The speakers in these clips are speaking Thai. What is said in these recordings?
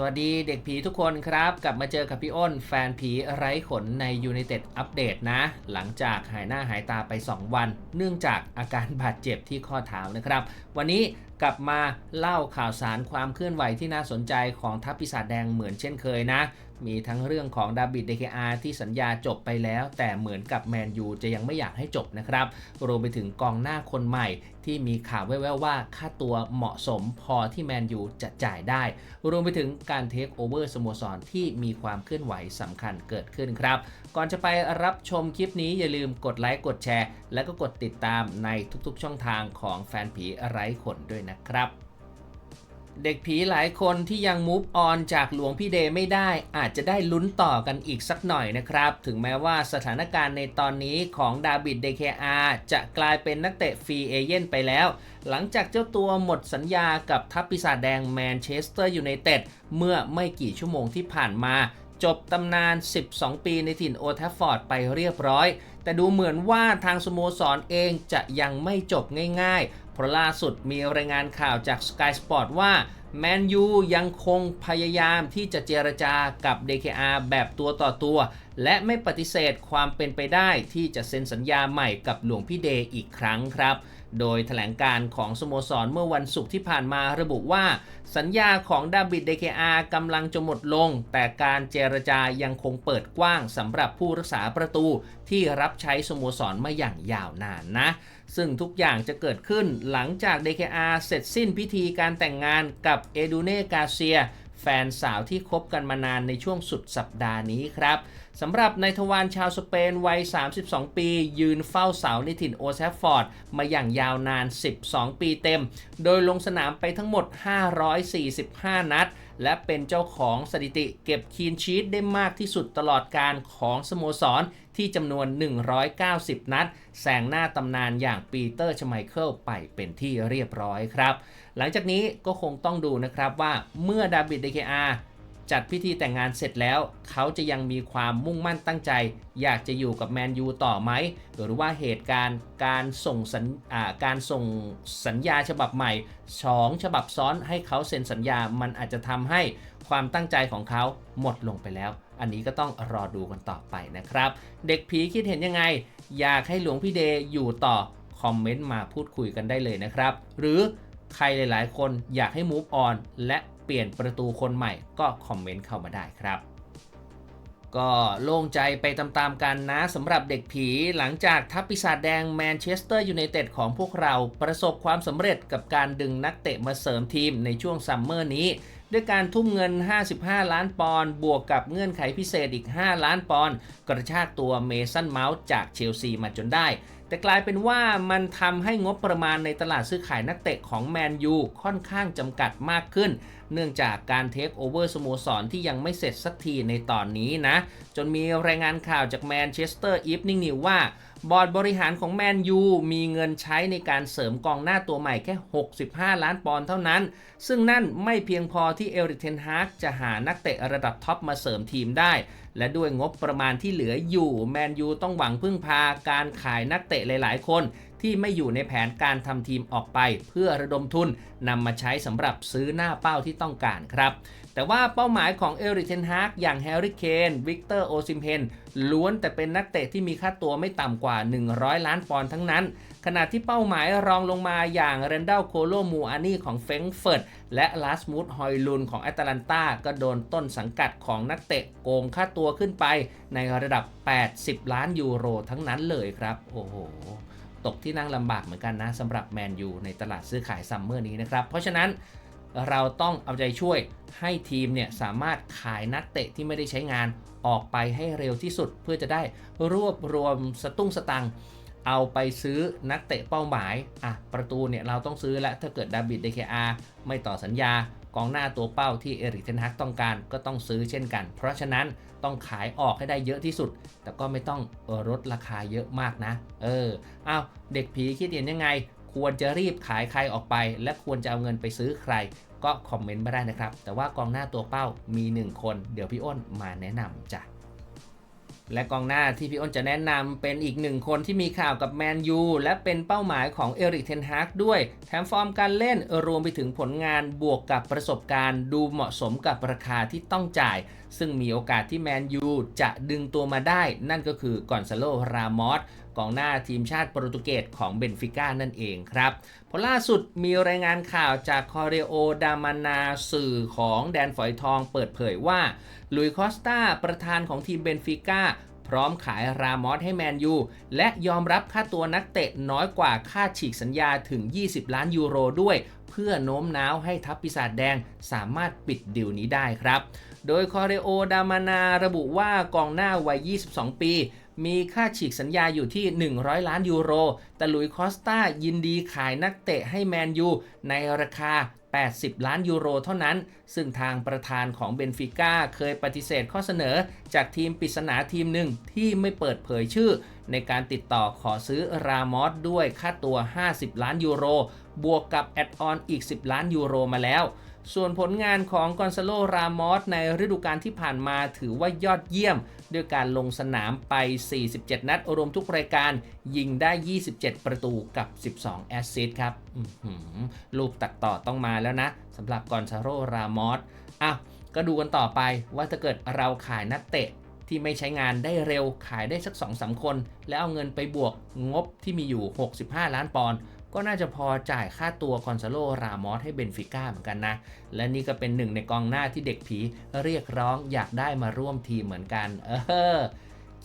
สวัสดีเด็กผีทุกคนครับ กลับมาเจอกับพี่อ้น แฟนผีไร้ขนใน United Update นะ หลังจากหายหน้าหายตาไป 2 วัน เนื่องจากอาการบาดเจ็บที่ข้อเท้านะครับ วันนี้กลับมาเล่าข่าวสารความเคลื่อนไหวที่น่าสนใจของทัพปีศาจแดงเหมือนเช่นเคยนะ มีทั้งเรื่องของดาบิดเดคอาที่สัญญาจบไปแล้ว แต่เหมือนกับแมนยูจะยังไม่อยากให้จบนะครับ รวมไปถึงกองหน้าคนใหม่ที่มีข่าวแว่วๆว่าค่าตัวเหมาะสมพอที่แมนยูจะจ่ายได้ รวมไปถึงการเทคโอเวอร์สโมสรที่มีความเคลื่อนไหวสำคัญเกิดขึ้นครับ ก่อนจะไปรับชมคลิปนี้อย่าลืมกดไลค์กดแชร์ และก็กดติดตามในทุกๆช่องทางของแฟนผีไร้ขนด้วยนะครับ เด็กผีหลายคนที่ยังมูฟออนจากหลวงพี่เดย์ไม่ได้ อาจจะได้ลุ้นต่อกันอีกสักหน่อยนะครับ ถึงแม้ว่าสถานการณ์ในตอนนี้ของดาบิดเดเคอาจะกลายเป็นนักเตะฟรีเอเย่นไปแล้ว หลังจากเจ้าตัวหมดสัญญากับทัพปีศาจแดงแมนเชสเตอร์ยูไนเต็ดเมื่อไม่กี่ชั่วโมงที่ผ่านมาจบตำนาน 12 ปีในถิ่นโอทฟฟอร์ดไปเรียบร้อย แต่ดูเหมือนว่าทางสโมสรเองจะยังไม่จบง่าย เพราะล่าสุดมีรายงานข่าวจาก Sky Sport ว่าแมนยูยังคงพยายามที่จะเจรจากับ DKR แบบตัวต่อตัว และไม่ปฏิเสธความเป็นไปได้ที่จะเซ็นสัญญาใหม่กับหลวงพี่เดย์อีกครั้งครับ โดยแถลงการของสโมสรเมื่อวันศุกร์ที่ผ่านมาระบุว่า สัญญาของดาบิดเดเคอากำลังจะหมดลง แต่การเจรจายังคงเปิดกว้างสำหรับผู้รักษาประตูที่รับใช้สโมสรมาอย่างยาวนานนะ ซึ่งทุกอย่างจะเกิดขึ้นหลังจาก DKR เสร็จสิ้นพิธีการแต่งงานกับเอดูเน่กาเซีย แฟนสาวที่คบกันมานานในช่วงสุดสัปดาห์นี้ครับ สำหรับนายทวารชาวสเปนวัย 32 ปี ยืนเฝ้าเสาในถิ่นโอแซฟฟอร์ด มาอย่างยาวนาน 12 ปีเต็ม โดยลงสนามไปทั้งหมด 545 นัด และเป็นเจ้าของสถิติเก็บคีนชีตได้มากที่สุดตลอดการของสโมสรที่จำนวน 190 นัด แซงหน้าตำนานอย่างปีเตอร์ชไมเคิลไปเป็นที่เรียบร้อยครับ หลังจากนี้ก็คงต้องดูนะครับว่าเมื่อดาบิดเดเคอา จัดพิธีแต่งงานเสร็จแล้ว เขาจะยังมีความมุ่งมั่นตั้งใจ อยากจะอยู่กับแมนยูต่อไหมหรือว่าเหตุการณ์การส่งสัญการส่งสัญญาฉบับใหม่สองฉบับซ้อนให้เขาเซ็นสัญญามันอาจจะทำให้ความตั้งใจของเขาหมดลงไปแล้ว อันนี้ก็ต้องรอดูกันต่อไปนะครับ เด็กผีคิดเห็นยังไง อยากให้หลวงพี่เดย์อยู่ต่อคอมเมนต์มาพูดคุยกันได้เลยนะครับ หรือใครหลาย ๆ คนอยากให้ move on และ เปลี่ยนประตูคนใหม่ก็คอมเมนต์เข้ามาได้ครับก็โล่งใจไปตามๆกันนะสำหรับเด็กผีหลังจากทัพปีศาจแดงแมนเชสเตอร์ยูไนเต็ดของพวกเราประสบความสำเร็จกับการดึงนักเตะมาเสริมทีมในช่วงซัมเมอร์นี้ ด้วยการทุ่มเงิน 55 ล้านปอนด์บวกกับเงื่อนไขพิเศษอีก 5 ล้านปอนด์กระชากตัวเมสันเมาส์จากเชลซีมาจนได้ แต่กลายเป็นว่ามันทำให้งบประมาณในตลาดซื้อขายนักเตะของแมนยูค่อนข้างจำกัดมากขึ้น เนื่องจากการเทคโอเวอร์สโมสรที่ยังไม่เสร็จสักทีในตอนนี้นะ จนมีรายงานข่าวจากแมนเชสเตอร์อีฟนิ่งนิวว่า บอร์ดบริหารของแมนยูมีเงินใช้ในการเสริมกองหน้าตัวใหม่แค่ 65 ล้านปอนด์เท่านั้น ซึ่งนั่นไม่เพียงพอที่เอริกเทนฮากจะหานักเตะระดับท็อปมาเสริมทีมได้ และด้วยงบประมาณที่เหลืออยู่แมนยูต้องหวังพึ่งพาการขายนักเตะหลาย ๆ คนที่ไม่อยู่ในแผนการทำทีมออกไป เพื่อระดมทุนนำมาใช้สำหรับซื้อหน้าเป้าที่ต้องการครับ แต่ว่าเป้าหมายของเอริกเทนฮากอย่างแฮร์รี่เคนวิกเตอร์โอซิมเพนล้วนแต่เป็นนักเตะที่มีค่าตัวไม่ต่ำกว่า 100 ล้านปอนด์ทั้งนั้น ขณะที่เป้าหมายรองลงมาอย่างเรนดัลโคโลมูอานีของเฟงเฟิร์ตและลาสมูดฮอยลุนของแอตแลนตาก็โดนต้นสังกัดของนักเตะโกงค่าตัวขึ้นไป ในระดับ 80 ล้านยูโรทั้งนั้นเลยครับ โอ้โหตกที่นั่งลำบากเหมือนกันนะสำหรับแมนยูในตลาดซื้อขายซัมเมอร์นี้นะครับ เพราะฉะนั้น เราต้องเอาใจช่วยให้ทีมเนี่ยสามารถขายนักเตะที่ไม่ได้ใช้งานออกไปให้เร็วที่สุด เพื่อจะได้รวบรวมสตุ้งสตังค์เอาไปซื้อนักเตะเป้าหมายอะประตูเนี่ยเราต้องซื้อแล้วถ้าเกิดดาบิดเดคอาไม่ต่อสัญญากองหน้าตัวเป้าที่เอริกเทนฮักต้องการก็ต้องซื้อเช่นกัน เพราะฉะนั้นต้องขายออกให้ได้เยอะที่สุด แต่ก็ไม่ต้องลดราคาเยอะมากนะ เอออ้าวเด็กผีคิดเห็นยังไง ควรจะรีบขายใครออกไป และควรจะเอาเงินไปซื้อใคร ก็คอมเมนต์มาได้นะครับ แต่ว่ากองหน้าตัวเป้ามี 1 คน เดี๋ยวพี่อ้นมาแนะนำจ้ะและกองหน้าที่พี่อ้นจะแนะนำเป็นอีกหนึ่งคนที่มีข่าวกับแมนยูและเป็นเป้าหมายของเอริกเทนฮากด้วย แถมฟอร์มการเล่นรวมไปถึงผลงานบวกกับประสบการณ์ดูเหมาะสมกับราคาที่ต้องจ่าย ซึ่งมีโอกาสที่แมนยูจะดึงตัวมาได้ นั่นก็คือกอนซาโลรามอส กองหน้าทีมชาติโปรตุเกสของเบนฟิก้านั่นเองครับพอล่าสุดมีรายงานข่าวจากคอเรโอดามานาสื่อของแดนฝอยทองเปิดเผยว่าลุยคอสตาประธานของทีมเบนฟิก้าพร้อมขายรามอสให้แมนยู และยอมรับค่าตัวนักเตะน้อยกว่าค่าฉีกสัญญาถึง 20 ล้านยูโรด้วย เพื่อโน้มน้าวให้ทัพปีศาจแดงสามารถปิดดิวนี้ได้ครับ โดยคอเรโอดามานาระบุว่ากองหน้าวัย 22 ปี มีค่าฉีกสัญญาอยู่ที่ 100 ล้านยูโร แต่ลุยคอสตายินดีขายนักเตะให้แมนยูในราคา 80 ล้านยูโรเท่านั้น ซึ่งทางประธานของเบนฟิก้าเคยปฏิเสธข้อเสนอจากทีมปริศนาทีมหนึ่งที่ไม่เปิดเผยชื่อ ในการติดต่อขอซื้อรามอสด้วยค่าตัว 50 ล้านยูโร บวกกับแอดออนอีก 10 ล้านยูโรมาแล้ว ส่วนผลงานของกอนซาโล รามอสในฤดูกาลที่ผ่านมาถือว่ายอดเยี่ยม ด้วยการลงสนามไป 47 นัด รวมทุกรายการยิงได้ 27 ประตูกับ 12 แอสซิสต์ครับอื้อหือลูกตัดต่อต้องมาแล้วนะสำหรับกอนซาโล รามอสอะก็ดูกันต่อไปว่าถ้าเกิดเราขายนักเตะที่ไม่ใช้งานได้เร็วขายได้สัก2อสคน แล้วเอาเงินไปบวกงบที่มีอยู่ 65 ล้านปอนด์ ก็น่าจะพอจ่ายค่าตัวคอนซาโล รามอสให้เบนฟิก้าเหมือนกันนะ และนี่ก็เป็นหนึ่งในกองหน้าที่เด็กผีเรียกร้องอยากได้มาร่วมทีมเหมือนกัน เออ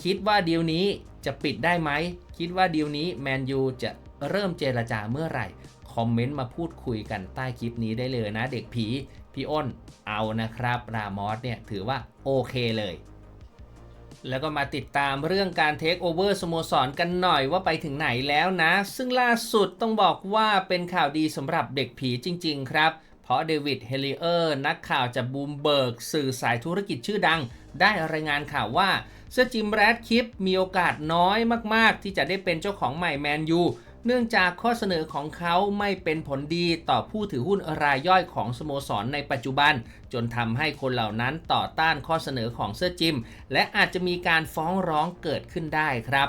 คิดว่าดีลนี้จะปิดได้ไหม คิดว่าดีลนี้แมนยูจะเริ่มเจรจาเมื่อไหร่ คอมเมนต์มาพูดคุยกันใต้คลิปนี้ได้เลยนะเด็กผี พี่อ้น เอานะครับ รามอสเนี่ยถือว่าโอเคเลย แล้วก็มาติดตามเรื่องการเทคโอเวอร์สโมสรกันหน่อยว่าไปถึงไหนแล้วนะ ซึ่งล่าสุดต้องบอกว่าเป็นข่าวดีสำหรับเด็กผีจริง ๆ ครับ เพราะเดวิดเฮลิเออร์นักข่าวจากบูมเบิร์กสื่อสายธุรกิจชื่อดัง ได้รายงานข่าวว่าเซอร์จิมแรดคิปมีโอกาสน้อยมาก ๆ ที่จะได้เป็นเจ้าของใหม่แมนยู เนื่องจากข้อเสนอของเขาไม่เป็นผลดีต่อผู้ถือหุ้นรายย่อยของสโมสรในปัจจุบัน จนทำให้คนเหล่านั้นต่อต้านข้อเสนอของเซอร์จิม และอาจจะมีการฟ้องร้องเกิดขึ้นได้ครับ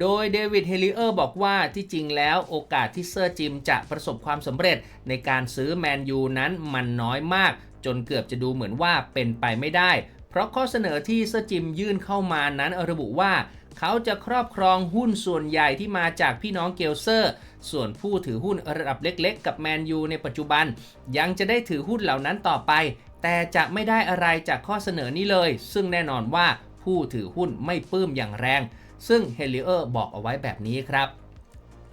โดยเดวิดเฮลิเออร์บอกว่าที่จริงแล้วโอกาสที่เซอร์จิมจะประสบความสำเร็จในการซื้อแมนยูนั้นมันน้อยมาก จนเกือบจะดูเหมือนว่าเป็นไปไม่ได้ เพราะข้อเสนอที่เซอร์จิมยื่นเข้ามานั้นระบุว่า เขาจะครอบครองหุ้นส่วนใหญ่ที่มาจากพี่น้องเกลเซอร์ ส่วนผู้ถือหุ้นระดับเล็กๆ กับแมนยูในปัจจุบัน ยังจะได้ถือหุ้นเหล่านั้นต่อไป แต่จะไม่ได้อะไรจากข้อเสนอนี้เลย ซึ่งแน่นอนว่าผู้ถือหุ้นไม่ปลื้มอย่างแรง ซึ่งเฮลิเออร์บอกเอาไว้แบบนี้ครับ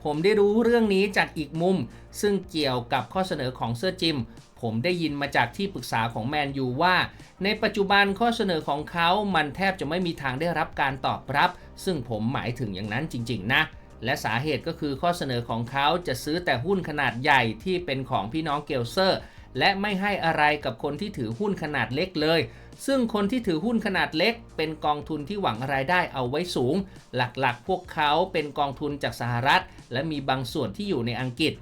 ผมได้รู้เรื่องนี้จากอีกมุม ซึ่งเกี่ยวกับข้อเสนอของเซอร์จิม ผมได้ยินมาจากที่ปรึกษาของแมนยูว่า ในปัจจุบันข้อเสนอของเขา มันแทบจะไม่มีทางได้รับการตอบรับ ซึ่งผมหมายถึงอย่างนั้นจริง ๆ นะ และสาเหตุก็คือข้อเสนอของเขาจะซื้อแต่หุ้นขนาดใหญ่ที่เป็นของพี่น้องเกลเซอร์ และไม่ให้อะไรกับคนที่ถือหุ้นขนาดเล็กเลย ซึ่งคนที่ถือหุ้นขนาดเล็ก เป็นกองทุนที่หวังรายได้เอาไว้สูง หลักๆ พวกเขาเป็นกองทุนจากสหรัฐ และมีบางส่วนที่อยู่ในอังกฤษ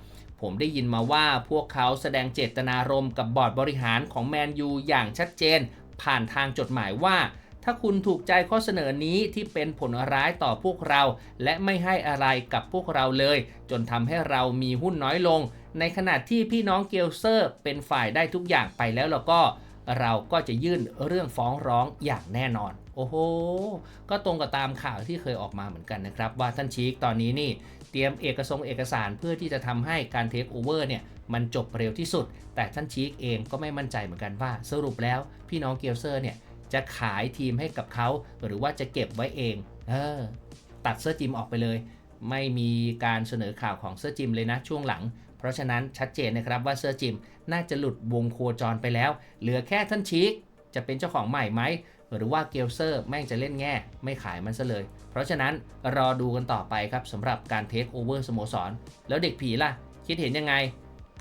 ผมได้ยินมาว่าพวกเขาแสดงเจตนารมณ์กับบอร์ดบริหารของแมนยูอย่างชัดเจน ผ่านทางจดหมายว่า ถ้าคุณถูกใจข้อเสนอนี้ที่เป็นผลร้ายต่อพวกเรา และไม่ให้อะไรกับพวกเราเลย จนทำให้เรามีหุ้นน้อยลง ในขณะที่พี่น้องเกลเซอร์ เป็นฝ่ายได้ทุกอย่างไปแล้วแล้วก็ เราก็จะยื่นเรื่องฟ้องร้องอย่างแน่นอน โอ้โห ก็ตรงกับตามข่าวที่เคยออกมาเหมือนกันนะครับ ว่าท่านชีกตอนนี้นี่เตรียมเอกสงเอกสารเพื่อที่จะทำให้การเทคโอเวอร์เนี่ยมันจบเร็วที่สุด แต่ท่านชีกเองก็ไม่มั่นใจเหมือนกันว่า สรุปแล้วพี่น้องเกลเซอร์เนี่ยจะขายทีมให้กับเขา หรือว่าจะเก็บไว้เอง เออ ตัดเสื้อจิมออกไปเลย ไม่มีการเสนอข่าวของเสื้อจิมเลยนะช่วงหลัง เพราะฉะนั้นชัดเจนนะครับว่าเสื้อจิมน่าจะหลุดวงโคจรไปแล้ว เหลือแค่ท่านชีกจะเป็นเจ้าของใหม่ไหม หรือว่าเกลเซอร์แม่งจะเล่นแง่ ไม่ขายมันซะเลย เพราะฉะนั้นรอดูกันต่อไปครับสำหรับการเทคโอเวอร์สโมสร แล้วเด็กผีล่ะ คิดเห็นยังไง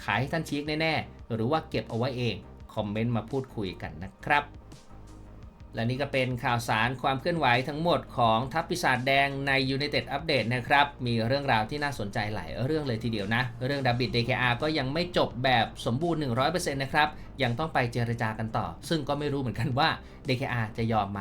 ขายให้ท่านชีกแน่ๆ หรือว่าเก็บเอาไว้เอง คอมเมนต์มาพูดคุยกันนะครับ และนี่ก็เป็นข่าวสารความเคลื่อนไหวทั้งหมดของทัพปีศาจแดงใน United Update นะครับ มีเรื่องราวที่น่าสนใจหลายเรื่องเลยทีเดียวนะ เรื่องดับบิด DKR ก็ยังไม่จบแบบสมบูรณ์ 100%นะครับ ยังต้องไปเจรจากันต่อ ซึ่งก็ไม่รู้เหมือนกันว่า DKR จะยอมไหม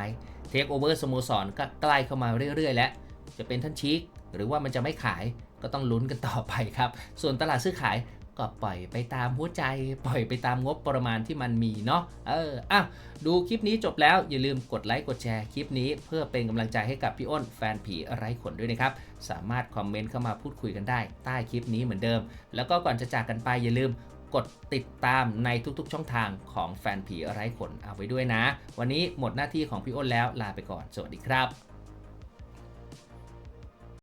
เทคโอเวอร์สโมสรก็ใกล้เข้ามาเรื่อย ๆ แล้ว จะเป็นท่านชิกหรือว่ามันจะไม่ขายก็ต้องลุ้นกันต่อไปครับ ส่วนตลาดซื้อขาย ก็ปล่อยไปตามหัวใจ ปล่อยไปตามงบประมาณที่มันมีเนาะเอออะดูคลิปนี้จบแล้วอย่าลืมกดไลค์กดแชร์คลิปนี้เพื่อเป็นกำลังใจให้กับพี่อ้นแฟนผีไร้ขนด้วยนะครับ สามารถคอมเมนต์เข้ามาพูดคุยกันได้ ใต้คลิปนี้เหมือนเดิม แล้วก็ก่อนจะจากกันไปอย่าลืมกดติดตามในทุกๆ ช่องทางของแฟนผีไร้ขนเอาไว้ด้วยนะ วันนี้หมดหน้าที่ของพี่อ้นแล้วลาไปก่อนสวัสดีครับ